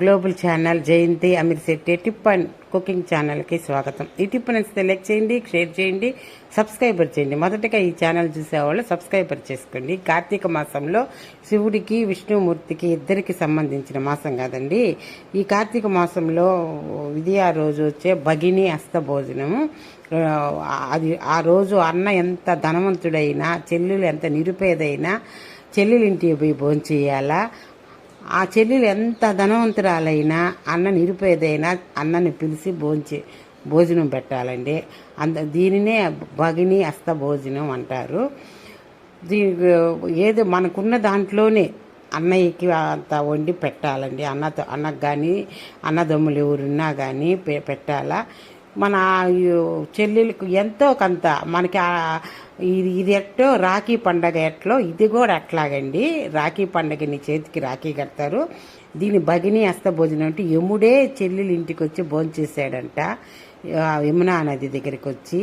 Global channel Jayanthi Ameer Shetty tip and cooking ఛానల్కి స్వాగతం. ఈ టిప్ నచ్చితే లైక్ చేయండి షేర్ చేయండి సబ్స్క్రైబర్ చేయండి. మొదటగా ఈ ఛానల్ చూసేవాళ్ళు సబ్స్క్రైబర్ చేసుకోండి. కార్తీక మాసంలో శివుడికి విష్ణుమూర్తికి ఇద్దరికి సంబంధించిన మాసం కాదండి. ఈ కార్తీక మాసంలో విధియా రోజు వచ్చే భగిని అస్త భోజనము. అది ఆ రోజు అన్న ఎంత ధనవంతుడైనా చెల్లెలు ఎంత నిరుపేదైనా చెల్లెలింటికి పోయి భోంచేయాలా ఆ చెల్లెలు ఎంత ధనవంతురాలైనా అన్న నిరుపేదైనా అన్నని పిలిచి భోంచే భోజనం పెట్టాలండి. అంత దీనినే భగిని అస్త భోజనం అంటారు. దీ ఏదో మనకున్న దాంట్లోనే అన్నయ్యకి అంత వండి పెట్టాలండి. అన్నతో అన్నకు కానీ అన్నదమ్ములు ఎవరున్నా కానీ పె- పెట్టాలా. మన చెల్లెలకు ఎంతో కొంత మనకి ఆ- ఇది ఇది ఎట్టో రాఖీ పండగ ఎట్లో ఇది కూడా అట్లాగండి రాఖీ పండగని చేతికి రాఖీ కడతారు. దీని భగిని అస్త భోజనం అంటే యముడే చెల్లెలు ఇంటికి వచ్చి భోజనం చేశాడంట యమునా నది దగ్గరికి వచ్చి